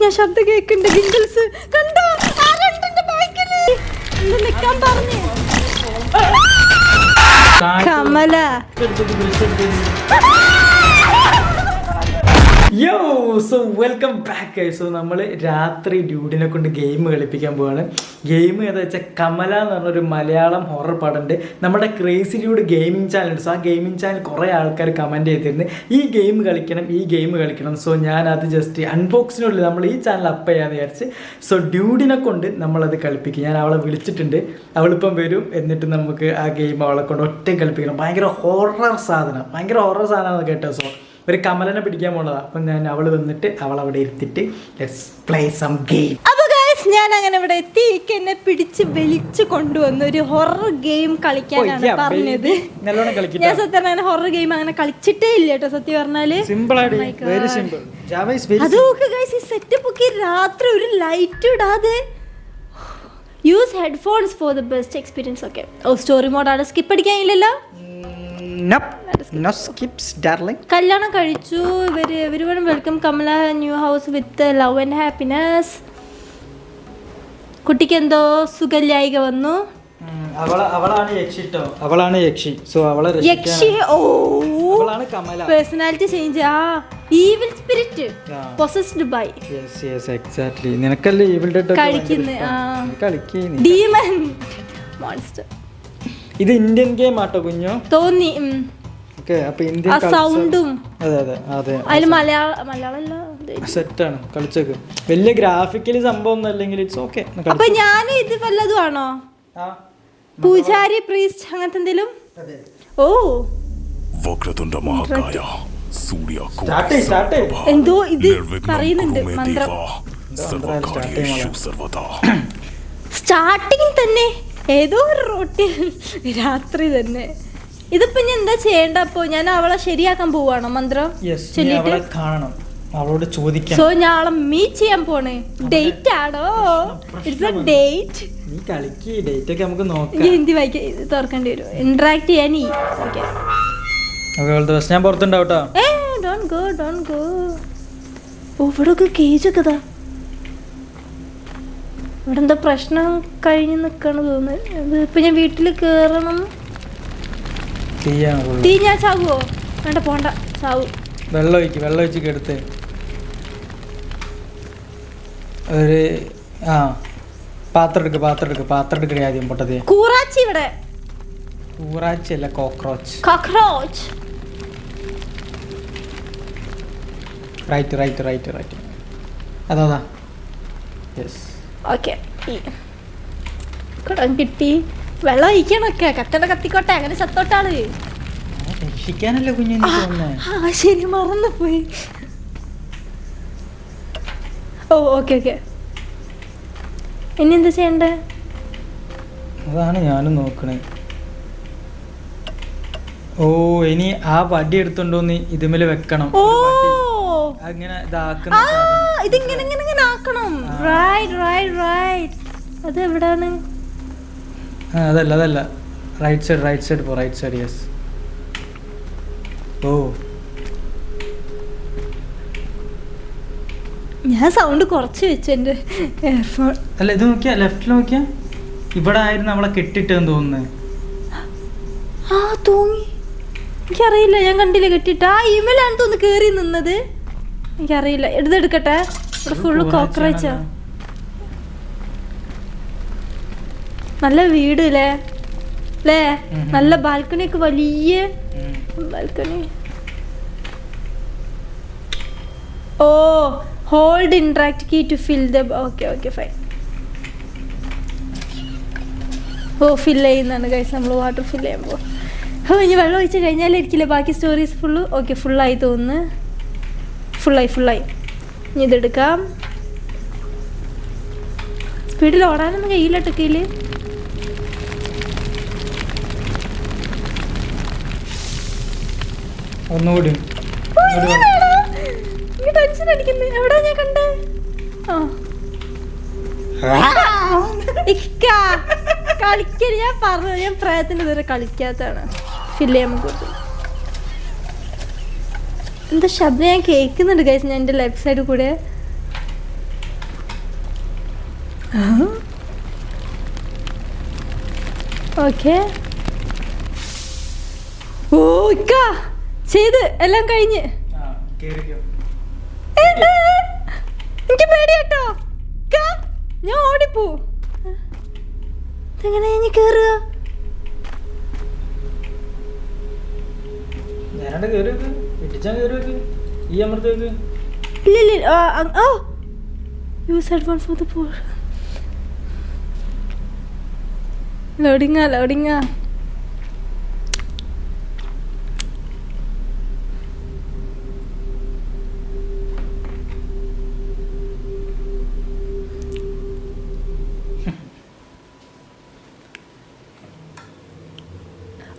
ഞാൻ ശബ്ദം കേൾക്കുന്നുണ്ട് ഗിങ്കിൾസ് കണ്ടോ? നിക്കാൻ പറഞ്ഞു. കമല. യോ സോ വെൽക്കം ബാക്ക് സോ നമ്മൾ രാത്രി ഡ്യൂഡിനെ കൊണ്ട് ഗെയിം കളിപ്പിക്കാൻ പോവാണ്. ഗെയിം ഏതാ വെച്ചാൽ കമല എന്ന് പറഞ്ഞൊരു മലയാളം ഹൊറർ പടമുണ്ട് നമ്മുടെ ക്രേസി ഡ്യൂഡ് ഗെയിമിംഗ് ചാനൽ ഉണ്ട്. സോ ആ ഗെയിമിംഗ് ചാനൽ കുറേ ആൾക്കാർ കമന്റ് ചെയ്തിരുന്നു. ഈ ഗെയിം കളിക്കണം ഈ ഗെയിം കളിക്കണം. സോ ഞാൻ അത് ജസ്റ്റ് അൺബോക്സിനുള്ളിൽ നമ്മൾ ഈ ചാനൽ അപ്പ് ചെയ്യാമെന്ന് വിചാരിച്ച് സോ ഡ്യൂഡിനെ കൊണ്ട് നമ്മളത് കളിപ്പിക്കും. ഞാൻ അവളെ വിളിച്ചിട്ടുണ്ട്. അവളിപ്പം വരും. എന്നിട്ട് നമുക്ക് ആ ഗെയിം അവളെ കൊണ്ട് ഒറ്റ കളിപ്പിക്കണം. ഭയങ്കര ഹൊറർ സാധനം. ഭയങ്കര ഹൊറർ സാധനമാണ് കേട്ടോ സോ ഒരു കമലനെ പിടിക്കാൻ പോണതാ. അപ്പം ഞാൻ അവൾ വന്നിട്ട് അവൾ അവിടെ ഇരുത്തിട്ട് ലെറ്റ്സ് പ്ലേ സം ഗെയിം ഞാൻ അങ്ങനെ ഇവിടെ എത്തി. എന്നെ പിടിച്ച് വലിച്ചു കൊണ്ടുവന്ന ഒരു ഹൊറർ ഗെയിം കളിക്കാനാണ് പറഞ്ഞത്. ഞാൻ സത്യം പറഞ്ഞാൽ ഹൊറർ ഗെയിം അങ്ങനെ കളിച്ചിട്ടേ ഇല്ല കേട്ടോ സത്യം പറഞ്ഞാൽ. Oh ആയിട്ട് my God. Very simple Java is very അത് നോക്ക് ഗൈസ് ഈ സെറ്റപ്പ് ഒക്കെ രാത്രി ഒരു ലൈറ്റ് ഇടാതെ. Use headphones for the best experience okay oh story മോഡാണ് skip അടിക്കാനില്ലല്ലോ നോ സ്കിപ്സ് ഡാർലിംഗ് കല്യാണം കഴിച്ചു. ഇവർ ഇവർ welcome Kamala new house with love and happiness കുട്ടിക്ക് എന്തോ സുഖല്യായിക വന്നു. അവള അവളാണ് യക്ഷി അവളാണ് യക്ഷി. സോ അവളെ യക്ഷി? ഓ അവളാണ് കമല. പേഴ്സണാലിറ്റി ചേഞ്ച് ആ evil spirit possessed by yes yes exactly നിനക്കല്ലേ evil dead കളിക്കുന്നെ, ആ. കളിക്കേ നീ. ഡീമൻ മോൺസ്റ്റർ ഇത് ഇന്ത്യൻ ഗെയിം ആട്ടോ കുഞ്ഞു? തോന്നി ഇന്ത്യൻ സൗണ്ടും അതെ അതെ അതെ. വലിയ ഗ്രാഫിക്കലി സംഭവം ഞാൻ ഇത് പൂജാരി പ്രീസ്റ്റ് എന്തെങ്കിലും? ഓ. എന്തോ ഇത് മന്ത്രം. സ്റ്റാർട്ടിങ് തന്നെ. ഏതോ ഒരു റോട്ടിൽ രാത്രി തന്നെ. ഇതിപ്പോ ഞാൻ എന്താ ചെയ്യേണ്ട അപ്പോ? ഞാൻ അവളെ ശരിയാക്കാൻ പോവാണോ മന്ത്രം? ചൊല്ലിട്ട് കാണണം. അവളോട് ചോദിക്കാം സോ ഞാൻ അവളെ മീറ്റ് ചെയ്യാൻ പോണേ. ഡേറ്റ് ആണോ? ഇറ്റ്സ് എ ഡേറ്റ് നീ കളിക്ക് ഡേറ്റ് ഒക്കെ നമുക്ക് നോക്കാം. ഹിന്ദി വായിക്കാൻ ഇത് തുറക്കേണ്ടി വരും. ഇന്ററാക്ട് ചെയ്യാൻ ഈ. Okay okay all the best ഞാൻ പുറത്തുണ്ടാവും കേട്ടോ. ഏ ഡോണ്ട് ഗോ ഡോണ്ട് ഗോ ഓ ഇവിടെ ഒക്കെ കേജ് ഒക്കെ ഇവിടെ എന്താ പ്രശ്നം കഴിഞ്ഞ് നിക്കണ തോന്നുന്നു. ഇപ്പൊ ഞാൻ വീട്ടിൽ കേറണം. തീ ഞാൻ ചാവുവോ? വേണ്ട പോണ്ട. ചാവു. വെള്ളം ഒഴിക്ക് വെള്ളം ഒഴിച്ച് കെടുത്ത്. ഒരു ആ. പാത്രം എടുക്ക് പാത്രം എടുക്ക് പാത്രം എടുക്കണേ ആദ്യം പൊട്ടത് കൂറാച്ചി ഇവിടെ. കൂറാച്ചി അല്ല cockroach cockroach right right right right. അതാ യെസ് ഓക്കെ. കുടം കിട്ടി. വെള്ളം ഒഴിക്കണൊക്കെ കത്തട കത്തിക്കോട്ടെ. അങ്ങനെ ചത്തോട്ടാൾ. രക്ഷിക്കാനല്ലേ കുഞ്ഞു തോന്നുന്നേ ആ ശരി. മറന്നു പോയി ഓ ഓക്കെ ഓക്കെ. ഇനി എന്താ ചെയ്യണ്ടേ? അതാണ് ഞാനും നോക്കണേ. ഓ ഇനി ആ വടി എടുത്തോണ്ടോന്ന് ഇതിമേൽ വെക്കണം. ഓ. അങ്ങനെ ഇതാക്കുന്ന. ഇതിങ്ങനെ ഇങ്ങനെ ഇങ്ങനെ ആക്കണം. റൈറ്റ് റൈറ്റ് റൈറ്റ് അത് എവിടാണ് അതല്ല അതല്ല. റൈറ്റ് സൈഡ് റൈറ്റ് സൈഡ് പോ റൈറ്റ് സൈഡ് യെസ് ഓ. ഞാൻ സൗണ്ട് കുറച്ച് വെച്ചു എന്റെ എയർഫോൺ അല്ല ഇത് നോക്കിയാ ലെഫ്റ്റിൽ നോക്കിയാ? ഇവിടെ ആയിരുന്നു നമ്മളെ കെട്ടിട്ടെന്ന് തോന്നുന്നത് ആ തൂങ്ങി. എനിക്കറിയില്ല ഞാൻ കണ്ടില്ല കെട്ടിട്ട്. ആ ഇമലാണ് തോന്നുന്നു കേറി നിന്നത്? എനിക്കറിയില്ല. എടുത്തെടുക്കട്ടെ. ഇവിടെ ഫുള്ള് കോക്രോച്ചാ നല്ല വീട് അല്ലേ അല്ലേ. നല്ല ബാൽക്കണി ഒക്കെ വലിയ balcony oh hold interact key to fill the okay okay fine oh fill ചെയ്യുന്നതാണ് കഴിച്ച് നമ്മൾ വാട്ടർ ഫിൽ ചെയ്യുമ്പോൾ ഓ ഇനി വെള്ളം ഒഴിച്ച് കഴിഞ്ഞാലായിരിക്കില്ല ബാക്കി സ്റ്റോറീസ് ഫുള്ള് ഓക്കെ ഫുള്ളായി തോന്നുന്നു. ഫുള്ളായി ഫുള്ളായി ഇനി ഇതെടുക്കാം സ്പീഡിൽ ഓടാനൊന്നും കഴിയില്ല ടക്കയിൽ ഒന്നുകൂടി ടെൻഷൻ അടിക്കുന്നത് എവിടാ ഞാൻ കണ്ടേ? ആ. ഇക്ക, കളിക്കൽ ഞാൻ പറഞ്ഞു ഞാൻ പ്രായത്തിന് ഇതുവരെ കളിക്കാത്തതാണ്. ഫില്ല് ചെയ്യാൻ കൊടുത്തു. എന്താ ശബ്ദം ഞാൻ കേൾക്കുന്നുണ്ട് ഗൈസ് ഞാൻ എന്റെ ലെഫ്റ്റ് സൈഡിൽ കൂടെ. ഓക്കെ ഓ ഇക്ക ചെയ്ത് എല്ലാം കഴിഞ്ഞ്. എനിക്ക് പേടിയാട്ടോ. ഞാൻ ഓടിപ്പോ. എങ്ങനെ ഞാൻ കേറുക? ഞാനവിടെ കയറി കയറി ഓ use headphone for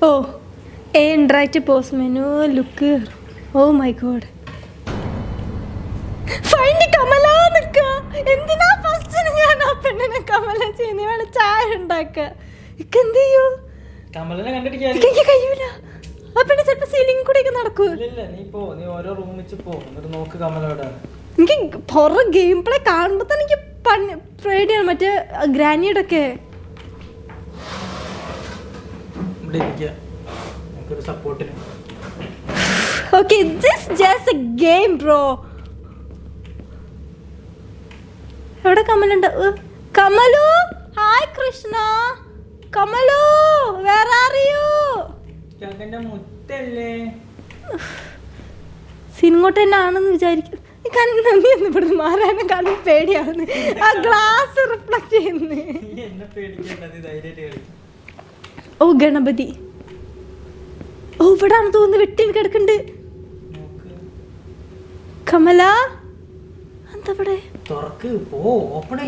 oh interact post menu look oh my god find Kamala നിക്ക എന്തിനാ ഫസ്റ്റ് ഞാൻ ആ പെണ്ണിനെ കമല ചെയ്യുന്നത് ഇവളെ ചായ ഉണ്ടാക്ക. ഇക്ക് എന്ത് ചെയ്യൂ? കമലിനെ കണ്ടിട്ട് കഴിയൂല. ആ പെണ്ണ് ചിലപ്പോ സീലിംഗ് കൂടെ ഒക്കെ നടക്കൂ. നീ പോ. നീ ഓരോ റൂമിൽ പോ. എന്നിട്ട് നോക്ക് കമല എനിക്ക് പുറ ഗെയിം പ്ലേ കാണുമ്പോ തന്നെ എനിക്ക് പണി പേടിയാണ്. മറ്റേ ഗ്രാനിയുടെ ഒക്കെ. സപ്പോർട്ടിന് okay this just a game, bro. എവിടെ കമലുണ്ട്? കമലു? ഹായ് കൃഷ്ണ. കമലു വേറെ അറിയൂ ചക്കന്റെ മുത്തല്ലേ തന്നെ ആണെന്ന് വിചാരിക്കും ഈ ഒന്ന് ഇവിടുന്ന് മാറാനും കാണും പേടിയാണ് ആ ഗ്ലാസ് റിഫ്ലക്ട് ചെയ്യുന്നു. നീ എന്നെ പേടിക്കേണ്ടത് ധൈര്യമായിട്ട് കളി ഓ ഗണപതി. ഓ ഇവിടെ തോന്നുന്നു വെട്ടി കിടക്കുന്നുണ്ട് കമല? തുറക്ക് ഓ തുറക്ക് പോ ഓപ്പണേ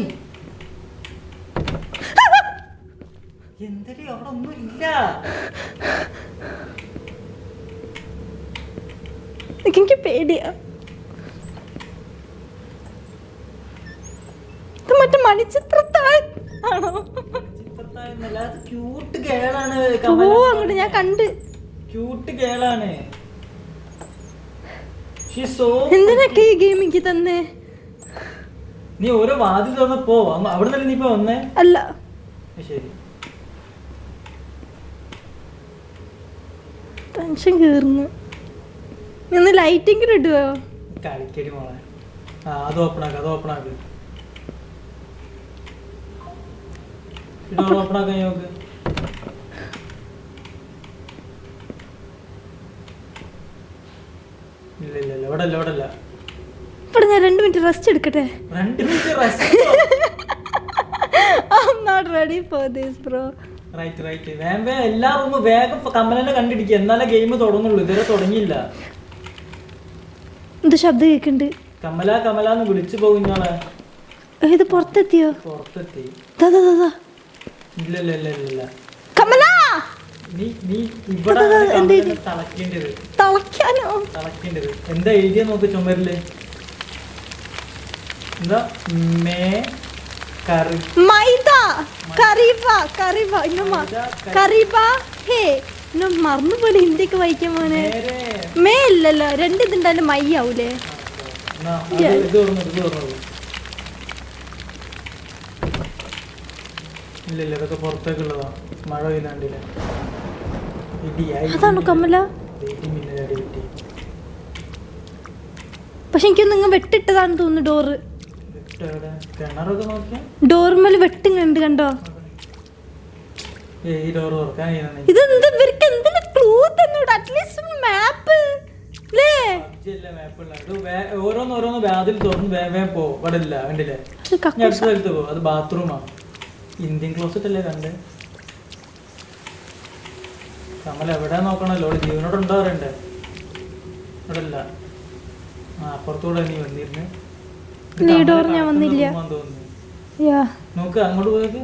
എന്തടി അവിടെ ഒന്നും ഇല്ല. എനിക്ക് പേടിയാ? ഇത് മറ്റേ മണിച്ചിത്രത്താഴ് ആണോ? ചിത്രത്താഴെന്നല്ല ക്യൂട്ട് കേളാണ് ഓ അങ്ങോട്ട് ഞാൻ കണ്ട്. ക്യൂട്ട് കേളാണ് എന്തിനൊക്കെ ഈ ഗെയിം എനിക്ക് തന്നെ? നീ ഓരോ വാതിൽ തുറന്ന് പോ. അവിടെ തന്നെ നീ ഇപ്പൊ വന്നേ? അല്ല. ശരി. ടെൻഷൻ കേറുന്നു. നിന്ന് ലൈറ്റിംഗ് ഇടുവോ? കളിക്കടി മോളെ. ആ അത് ഓപ്പൺ ആക്ക അത് ഓപ്പൺ ആക്ക്. ഓപ്പൺ ആക്കാൻ നോക്ക് ഇല്ല ഇല്ല ഇല്ല ഇവിടെ ഇല്ല ഇവിടെ ഇല്ല ഇവിടെ ഞാൻ രണ്ട് മിനിറ്റ് റെസ്റ്റ് എടുക്കട്ടെ? രണ്ട് minute rest I'm not ready for this bro right right വേഗം വേഗം എല്ലാ റൂമും വേഗം കമ്മലിനെ കണ്ടിരിക്കുക എന്നാലേ ഗെയിം തുടങ്ങുള്ളൂ. ഇതുവരെ തുടങ്ങിയില്ല. എന്ത് ശബ്ദം കേൾക്കുന്നുണ്ട് കമല കമല എന്ന് വിളിച്ചു പോകുന്നോളെ ഇത് പുറത്തെത്തിയോ? പുറത്തെത്തി. ഇല്ല ഇല്ല ഇല്ല ഇല്ല. കമല! തളയ്ക്കാനോ? എന്താ എഴുതിയ നോക്ക് ചുമരിൽ? എന്താ? മേ കറി. മൈദ കറിബ കറിബ ഹേ ഇന്ന് മറന്നുപോലെ ഹിന്ദിക്ക് വായിക്കാൻ മോനെ. മേ ഇല്ലല്ലോ രണ്ട് ഇതുണ്ടായാലും മൈ ആവൂലേ ഇല്ല ഇല്ല ഇതൊക്കെ പുറത്തേക്കുള്ളതാ മഴ പെയ്താണ്ടില്ല അതാണോ പക്ഷെ എനിക്കൊന്നും നിങ്ങൾ വെട്ടിട്ടതാണെന്ന് തോന്നുന്നു ഡോറ്. ഡോർമൽ വെട്ടും കണ്ട് കണ്ടോ? ഏയ് ഈ ഡോർ ഇത് എന്ത് ഇവർക്ക് എന്തിനാ ക്ലൂ തന്നൂടെ? അറ്റ്ലീസ്റ്റ് മാപ്പ് വാതിൽ തുറന്ന് ഇവിടെ ഇല്ല കണ്ടില്ലേ? അടുത്ത സ്ഥലത്ത് അത് ബാത്റൂമാണ് ഇന്ത്യൻ ക്ലോസറ്റ് അല്ലേ കണ്ട്? കമൽ എവിടെ നോക്കണല്ലോ? അവിടെ ജീവനോട് ഉണ്ടോ പറയണ്ടേ? ഇവിടെ ഇല്ല ആ അപ്പുറത്തൂടെ നീ വന്നിരുന്നു. നീ ഡോർ ഞാൻ വന്നില്ല. നോക്ക് അങ്ങോട്ട് പോയത്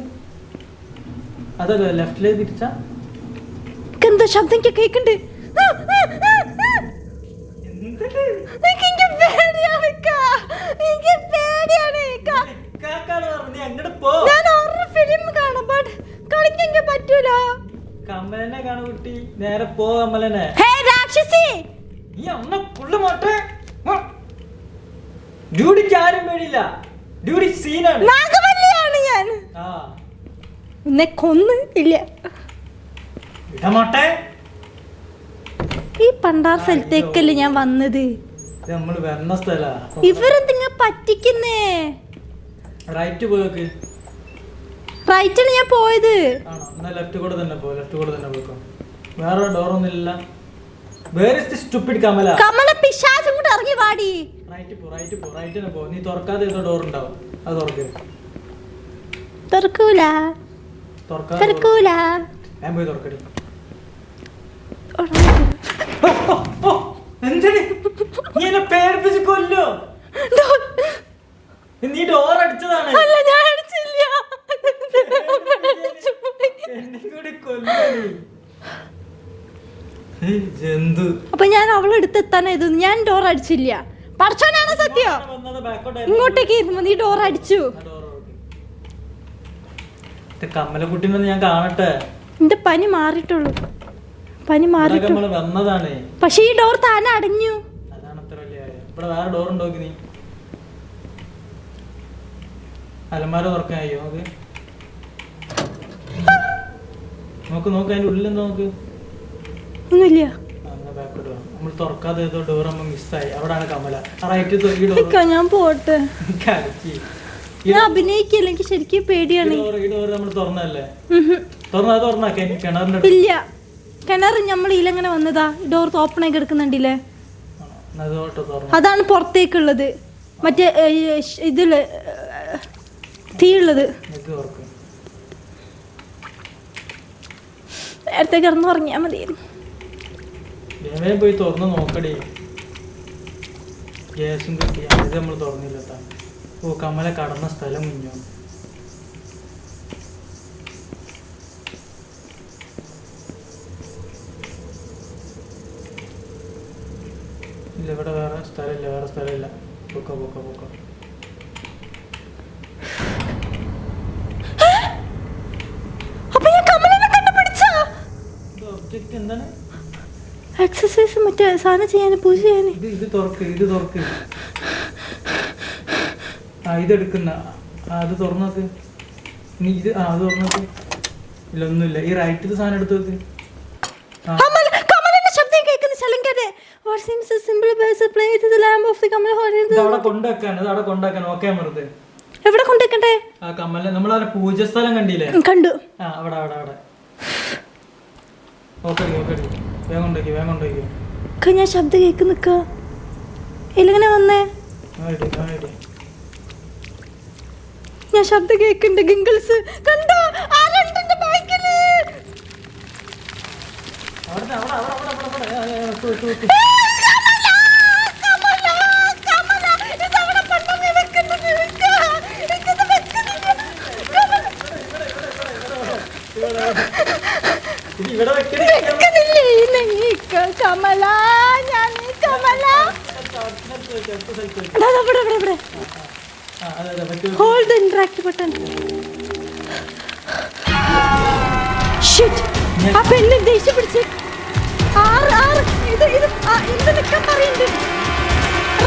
അതല്ലേ ലെഫ്റ്റിലേക്ക് തിരിച്ചാ. എന്തോ? ശബ്ദം പോ. ഞാൻ ഹൊറർ ഫിലിം കാണാൻ കളിക്കാൻ പറ്റൂല. കമലനെ കാണു കുട്ടി. നേരെ പോ കമലനെ. ഹേ രാക്ഷസി! നീ അമ്മ പുള്ള മോട്ടെ. ഡ്യൂഡിക്ക് ആരും പേടിയില്ല. ഡ്യൂഡി സീനാണ്. നാഗവല്ലിയാണ് ഞാൻ. ആ. എന്നെ കൊന്ന് ഇല്ല. ഇടമോട്ടെ ഈ പണ്ടാർ സ്ഥലത്തേക്കല്ലേ ഞാൻ വന്നത്? നമ്മൾ വരണ സ്ഥലാ. ഇവരെന്തിങ്ങ പറ്റിക്കുന്നേ? റൈറ്റ് പോയൊക്കെ. റൈറ്റാണ് ഞാൻ പോയത്? എന്നാ ലെഫ്റ്റ് കൂടെ തന്നെ പോ ലെഫ്റ്റ് കൂടെ തന്നെ പോയിക്കോ. വേറെ ഡോറൊന്നും ഇല്ല. Where is the stupid Kamala? Kamala പിശാചും കൂടെ ഇറങ്ങി വാടി. റൈറ്റ് പോ റൈറ്റ് പോ പോ. നീ തുറക്കാതെ ഏതോ ഡോർ ഉണ്ടാവും. അത് തുറക്ക്. തുറക്കൂല. തുറക്കാതെ തുറക്കൂല. ഞാൻ പോയി തുറക്കടി. എന്തിന്? നീ എന്നെ പേടിപ്പിച്ച് കൊല്ലോ നീ ഡോർ അടിച്ചതാണ്. അല്ല ഞാൻ അടിച്ചില്ല. ജന്തു. അപ്പൊ ഞാൻ അവളെ ഇത്? ഞാൻ ഡോർ അടിച്ചില്ല. പറച്ചോനാണ് സത്യോ? ഇങ്ങോട്ടേക്ക് ഇരുന്നു നീ ഡോർ അടിച്ചു. കമ്മലക്കുട്ടിനെ ഒന്ന് ഞാൻ കാണട്ടെ? എന്റെ പനി മാറിയിട്ടുള്ളൂ. പനി മാറിയിട്ടുള്ളൂ വന്നതാണ്. പക്ഷെ ഈ ഡോർ താനെ അടഞ്ഞു. ഇവിടെ വേറെ ഡോർ ഉണ്ടോ നീ? അലമാര തുറക്കാൻ അയ്യോ നോക്ക് നോക്ക് നോക്ക് അതിന്റെ ഉള്ളിൽ നോക്ക്? ഒന്നുമില്ല. നമ്മൾ തുറക്കാതെ ഏതോ ഡോർ നമ്മൾ മിസ്സായി അവിടാണ് കമല. റൈറ്റ് ഞാൻ പോട്ടെ. കലക്കി ഞാൻ അഭിനയിക്കില്ല എനിക്ക് ശരിക്കും ഈ പേടിയാണ് ഡോർ ഈ ഡോർ നമ്മൾ തുറന്നല്ലേ തുറന്നാ തുറന്നാ കിണറിന്റെ. ഇല്ല. കിണർ നമ്മൾ ഇതിലെങ്ങനെ വന്നതാ? ഡോർ ഓപ്പൺ ആയി കിടക്കുന്നുണ്ടില്ലേ? അതാണ് പുറത്തേക്കുള്ളത്. മറ്റേ ഇതിൽ ഏ, തീ ഉള്ളത് ഇത് തുറക്ക് നേരത്തെ കിടന്ന് ഉറങ്ങിയാ മതിയായിരുന്നു. വേഗം പോയി തുറന്ന് നോക്കടി. ഗ്യാസും കിട്ടി അത് നമ്മൾ തുറന്നില്ല ഓ കമല കടന്ന സ്ഥലം മുന്നോ ഇല്ല ഇവിടെ വേറെ സ്ഥലമില്ല വേറെ സ്ഥലമില്ല. പൊക്ക പൊക്ക പൊക്ക അപ്പൊ ഞാൻ കമലിനെ കണ്ടുപിടിച്ചോ ഇത് ഒബ്ജക്റ്റ് എന്താണ്? എക്സസൈസ് മറ്റേ സാധനം ചെയ്യാൻ പൂജ ചെയ്യാൻ ഇത് ഇത് തുറക്ക് ഇത് തുറക്ക്. ആ ഇതെടുക്കുന്ന. അത് തുറന്നോക്ക് നീ ഇത് ആ അത് തുറന്നോക്ക് ഇല്ല ഒന്നുമില്ല. ഈ റൈറ്റ് സാധനം എടുത്ത് വെക്ക് ശലങ്കരെ. What seems simple base play to the lamb of the Kamal ഇത് അവിടെ കൊണ്ടാക്കാൻ അവിടെ കൊണ്ടാക്കാൻ ഓക്കെ മറുത് എവിടെ കൊണ്ടാക്കണ്ടേ ആ കമ്മല നമ്മൾ ആ പൂജ സ്ഥലം കണ്ടില്ലേ? കണ്ടു. ആ അവിടെ അവിടെ അവിടെ ഓക്കടി ഓക്കടി വേഗം കൊണ്ടേക്ക് വേഗം കൊണ്ടേക്ക് ഒക്കെ ഞാൻ ശബ്ദം കേക്ക് നിക്ക. ഇല്ലെങ്ങനെ വന്നേ? ഞാൻ ശബ്ദം കേക്കുന്നുണ്ട് ഗിങ്കിൾസ്. കണ്ടോ? ആരുണ്ട് ബാക്കിൽ? അവിടെ അവിടെ അവിടെ കമല ഞാൻ കമല. ഇവിടെ ഇവിടെ ഇവിടെ. Hold the interact button shit ആ പെണ്ണ് ദേഷ്യം പിടിച്ച്. ആറ് ആറ്. ഇത് ഇത് ഇത് നിൽക്കാൻ പറയുന്നുണ്ട്?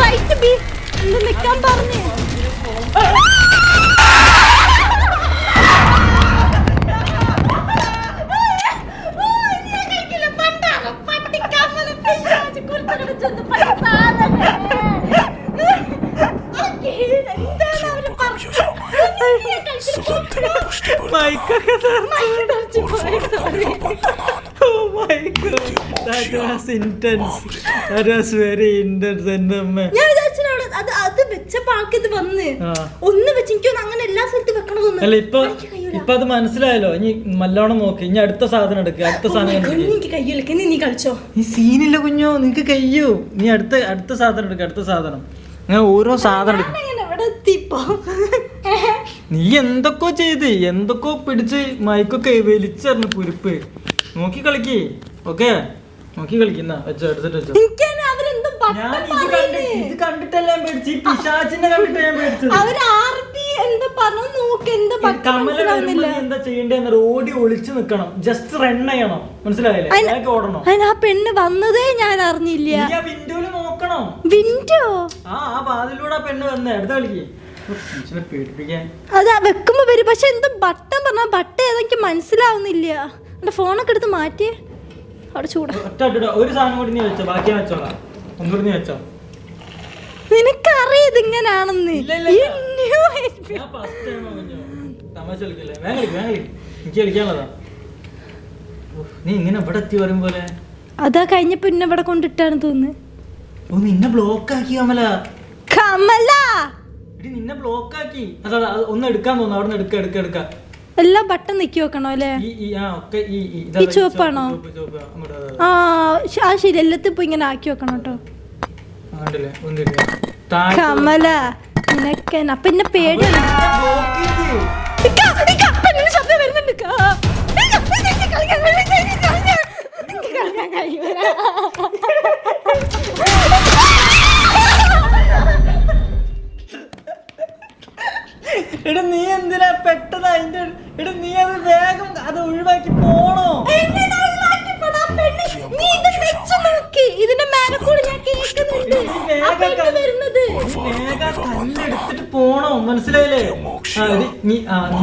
റൈറ്റ് ബി ഇത് നിൽക്കാൻ പറഞ്ഞു? അത് അത് ആൾക്കിത് വന്ന്. ആ. ഒന്ന് വെച്ച് എനിക്കൊന്ന് അങ്ങനെ എല്ലാ സ്ഥലത്തും വെക്കണമെന്ന് അല്ല ഇപ്പൊ അത് മനസ്സിലായല്ലോ. ഇനി നല്ലോണം നോക്ക്. ഇനി അടുത്ത സാധനം എടുക്കുക അടുത്ത സാധനം എനിക്ക് കയ്യിലേക്ക് നീ കളിച്ചോ? നീ സീനില്ല കുഞ്ഞോ. നിനക്ക് കയ്യോ? നീ അടുത്ത അടുത്ത സാധനം എടുക്ക. അടുത്ത സാധനം. അങ്ങനെ ഓരോ സാധനം എടുക്കും. നീ എന്തൊക്കെ ചെയ്ത്. എന്തൊക്കെ പിടിച്ച് മൈക്കൊക്കെ വലിച്ചെറിഞ്ഞു പുരുപ്പ് നോക്കി കളിക്ക്. ഓക്കെ? നോക്കി കളിക്കുന്ന വെച്ചോ എടുത്തിട്ട് വെച്ചോ. ഞാൻ ഇത് കണ്ടി ഇത് കണ്ടിട്ടല്ല ഞാൻ പേടിച്ചു കണ്ടിട്ട് ഞാൻ പേടിച്ചത്. പറഞ്ഞു നോക്ക് എന്താ കമല വരുമ്പോ നീ എന്താ ചെയ്യേണ്ടതെന്ന് ഓടി ഒളിച്ചു നിക്കണം. ജസ്റ്റ് റൺ ചെയ്യണം. മനസ്സിലായില്ലേ? അതിന് ബാക്ക് ഓടണം. അതിന് ആ പെണ്ണ് വന്നതേ ഞാൻ അറിഞ്ഞില്ല. നീ ആ വിൻഡോയിൽ നോക്കണം. വിൻഡോ? ആ ആ വാതിലൂടെ ആ പെണ്ണ് വന്നേ. അടുത്ത കളിക്ക്. മനുഷ്യനെ പേടിപ്പിക്കാൻ. അതാ വെക്കുമ്പോ വരും. പക്ഷെ എന്താ ബട്ടൺ പറഞ്ഞ ബട്ടൺ ഏതെനിക്ക് മനസ്സിലാവുന്നില്ല. എന്റെ ഫോണൊക്കെ എടുത്ത് മാറ്റി അവിടെ ചൂടാ. ഒറ്റ ഒരു സാധനം കൂടി നീ വെച്ചോ. ബാക്കി ഞാൻ വെച്ചോളാം. ഒന്നുകൂടി നീ വെച്ചോ. നിനക്കറിയാം ഇതിങ്ങനാണെന്ന്. നീ ഇങ്ങനെ ഇവിടെ എത്തി വരും പോലെ അതാ കഴിഞ്ഞപ്പോ ഇന്നെ ഇവിടെ കൊണ്ടിട്ടാണ് തോന്നുന്നു. നിന്നെ ബ്ലോക്ക് ആക്കി കമല. കമല! നിന്നെ ബ്ലോക്ക് ആക്കി. അതാ ഒന്ന് എടുക്കാൻ തോന്നുന്നു. അവിടെ എടുക്ക എടുക്ക എടുക്ക. എല്ലാം ബട്ടൺ നിക്കി വെക്കണോ അല്ലേ? ഈ ചുവപ്പാണോ? ആ ശരി എല്ലാത്തിപ്പോ ഇങ്ങനെ ആക്കി വെക്കണം കേട്ടോ. കണ്ടില്ലേ? ഒന്നില്ല കമല നിനക്ക് അപ്പൊ എന്നെ പേടിയാണ് ശബ്ദം വരുന്നുണ്ട് കളിക്കാൻ കഴിയൂല.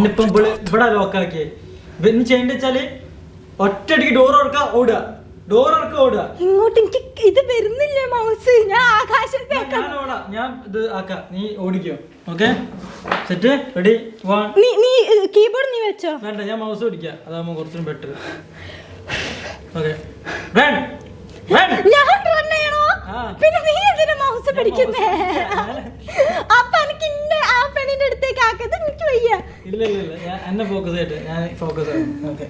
നിന്നിപ്പം ഇവിടെ ഇവിടെ ലോക്കാക്കിയേ ഇനി ചെയ്യേണ്ട വെച്ചാൽ ഒറ്റയടിക്ക് ഡോർ ഓർക്ക ഓടുക. ഡോർ തുറക്കുക ഓടുക. ഇങ്ങോട്ട് എനിക്ക് ഇത് വരുന്നില്ലേ മൗസ് ഞാൻ ആകാശത്തേക്കാ ഞാൻ ഓടാ. ഞാൻ ഇത് ആക്കാം. നീ ഓടിക്കോ. ഓക്കെ സെറ്റ് റെഡി വൺ നീ നീ കീബോർഡ് നീ വെച്ചോ. വേണ്ട ഞാൻ മൗസ് ഓടിക്കാം. അതാകുമ്പോൾ കുറച്ചും ബെറ്റർ ഓക്കെ വേണ്ട ഞാൻ റൺ ചെയ്യണോ? പിന്നെ നീ എന്തിനാ മൗസ് പിടിക്കുന്നേ? mouse അപ്പൊ എനിക്ക് ഇന്ന ആ പെണ്ണിന്റെ അടുത്തേക്ക് ആക്കത് എനിക്ക് വയ്യ. ഇല്ല ഇല്ല ഇല്ല. ഞാൻ എന്നെ ഫോക്കസ് ആയിട്ട് ഞാൻ ഫോക്കസ് ഓക്കേ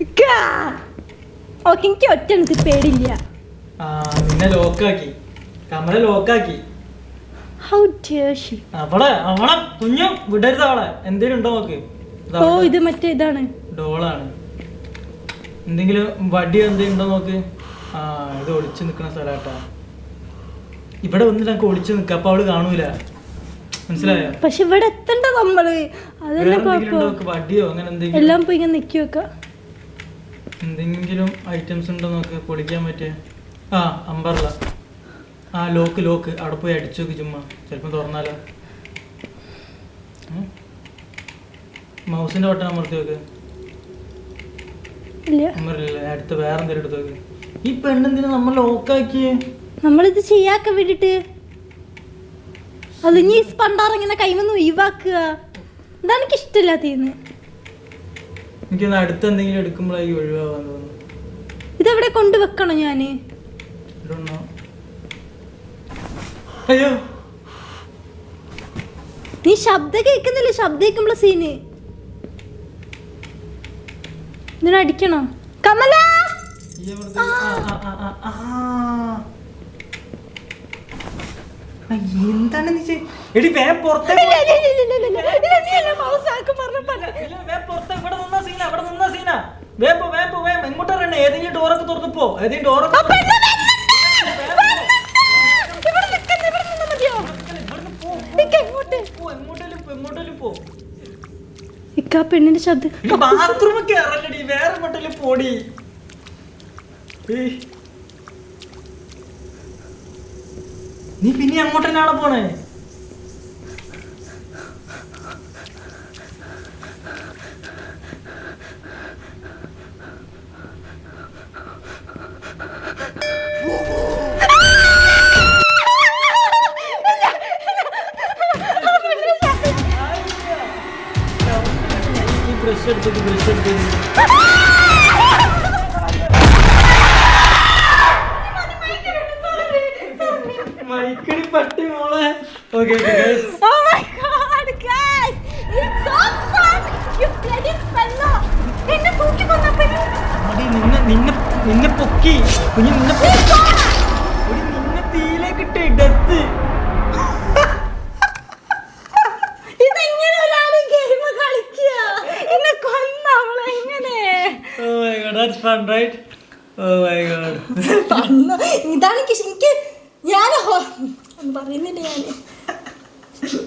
ഓക്കെ ഓക്കെ എനിക്ക് ഒറ്റ എനിക്ക് പേടില്ല ആ നിന്നെ ലോക്കാക്കി കമല ലോക്കാക്കി ഹൗ ഡിയർ ഷി അവളെ അവളെ കുഞ്ഞു വിടരുത് അവളെ. എന്തേലും ഉണ്ടോ നോക്ക്. ഓ ഇത് മറ്റേ ഇതാണ്. ഡോളാണ്. എന്തെങ്കിലും വടി എന്തെങ്കിലും ഉണ്ടോ നോക്ക്? ആ ഇത് ഒളിച്ചു നിൽക്കുന്ന സ്ഥലാട്ടാ. ഇവിടെ വന്നിട്ട് എനിക്ക് ഒളിച്ചു നിൽക്കുക അപ്പൊ അവൾ കാണൂല. മനസ്സിലായോ? പക്ഷെ ഇവിടെ എത്തണ്ട നമ്മൾ അതല്ലേ എന്തെങ്കിലും ഉണ്ടോ കുഴപ്പം. നോക്ക് വടിയോ അങ്ങനെ എന്തെങ്കിലും? എല്ലാം പോയി ഇങ്ങനെ നിക്കി വെക്ക എന്തെങ്കിലും ഐറ്റംസ് ഉണ്ടോ നോക്ക്? പൊളിക്കാൻ പറ്റിയ? ആ അമ്പർല ആ ലോക്ക് ലോക്ക് അവിടെ പോയി അടിച്ചു നോക്ക് ചുമ്മാ. ചിലപ്പോൾ തുറന്നാലോ? മൗസിന്റെ ബട്ടൺ അമർത്തി നോക്ക്. അടുത്ത് വേറെ എന്തെങ്കിലും ഈ പെണ്ണെന്തിനാ നമ്മൾ ലോക്കാക്കിയേ? നമ്മളിത് ചെയ്യാക്ക വേണ്ടിട്ട്. അത് ഇനി പണ്ടാറിങ്ങനെ കൈമന്ന് ഒഴിവാക്കുക. ഇതാണ് എനിക്ക് ഇഷ്ടമില്ലാത്തീന്ന് എനിക്കൊന്ന് അടുത്ത് എന്തെങ്കിലും എടുക്കുമ്പോഴായിരിക്കും ഒഴിവാകാൻ തോന്നുന്നു ഇതെവിടെ കൊണ്ടുവെക്കണോ ഞാൻ. അയ്യോ. നീ ശബ്ദം കേൾക്കുന്നില്ല. ശബ്ദം കേൾക്കുമ്പോൾ സീന് ഇതിനടിക്കണോ? കമല! എന്താണെന്ന് എന്താണ് നീ എടി വേ വേപ്പോ വേപ്പോ വേ ഏതെങ്കിലും ഡോറൊക്കെ പോ. ഏതെങ്കിലും ഡോറൊക്കെ. എങ്ങോട്ടേലും എങ്ങോട്ടേലും ആ പെണ്ണിന്റെ ശബ്ദം ബാത്റൂമൊക്കെ ഇറങ്ങടി വേറെ എങ്ങോട്ടേലും പോടി. നീ പിന്നെ അങ്ങോട്ട് തന്നെയാണോ പോണേ? Okay Oh my god, guys! It's so fun! You bloody fellow! എന്നെ തൂക്കി കൊന്ന പെണ്ണ്. നിന്നെ നിന്നെ നിന്നെ പൊക്കി കുഞ്ഞു നിന്നെ പൊക്കി.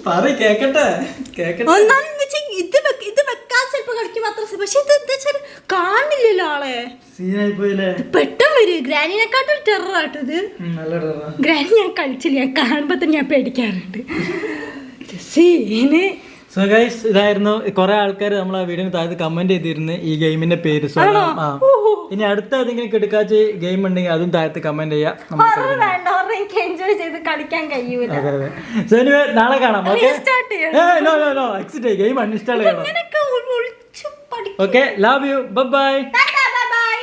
പറ കേക്കട്ടെ? കേക്കട്ടെ. വെച്ചാൽ ഇത് വെക്ക- ഇത് വെക്കാൻ ചിലപ്പോ കളിക്കും അത്ര സി- പക്ഷെ ഇത് എന്താ വെച്ചാൽ കാണില്ലല്ലോ ആളെ. സീനായി പോയില്ലേ പെട്ടെന്ന് വരും. ഗ്രാനിനെക്കാട്ടും ടെറർ ആട്ടത് നല്ല ഡറാ. ഗ്രാനി ഞാൻ കളിച്ചില്ല. ഞാൻ കാണുമ്പോ തന്നെ ഞാൻ പേടിക്കാറുണ്ട്. സീന്. സോ ഗൈസ് ഇതായിരുന്നു. കുറെ ആൾക്കാർ നമ്മൾ ആ വീഡിയോന് താഴത്ത് കമന്റ് ചെയ്തിരുന്നു ഈ ഗെയിമിന്റെ പേര്. സോ ആ. ഇനി അടുത്ത ഏതെങ്കിലും കിടക്കാച്ച് ഗെയിം ഉണ്ടെങ്കിൽ അതും താഴത്ത് കമന്റ് ചെയ്യാം. നമുക്ക് ഹൊറർ വേണ്ട എനിക്ക് എൻജോയ് ചെയ്ത് കളിക്കാൻ കഴിയൂല. അതെ അതെ. സോ anyway, നാളെ കാണാം okay no no no exit game uninstall ചെയ്യണം okay love you bye Bye.